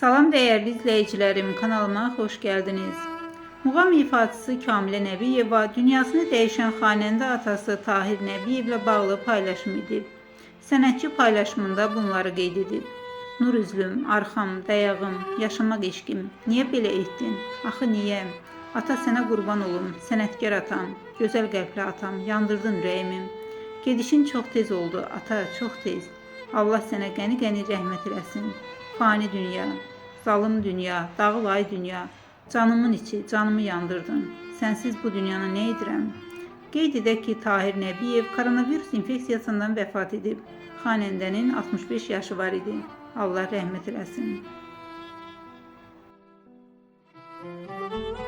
Salam değerli izleyicilerim, kanalıma hoş geldiniz. Muğam ifaçısı Kamilə Nəbiyeva dünyasını dəyişən xanəndə atası Tahir Nəbiyevlə bağlı paylaşım edib. Sənətçi paylaşımında bunları qeyd edib. Nur üzlüm, arxam, dayağım, yaşamaq eşqim, niyə belə etdin? Axı niyə? Ata sənə qurban olum, sənətkar atam, gözəl qəlbli atam, yandırdın ürəyimi. Gedişin çox tez oldu, ata, çox tez. Allah sənə qəni-qəni rəhmət eləsin. Fani dünya, zalım dünya, dağılay dünya, canımın içi, canımı yandırdın. Sənsiz bu dünyana nə edirəm? Qeyd edək ki, Tahir Nəbiyev koronavirus infeksiyasından vəfat edib. Xanəndənin 65 yaşı var idi. Allah rəhmət eləsin. Müzik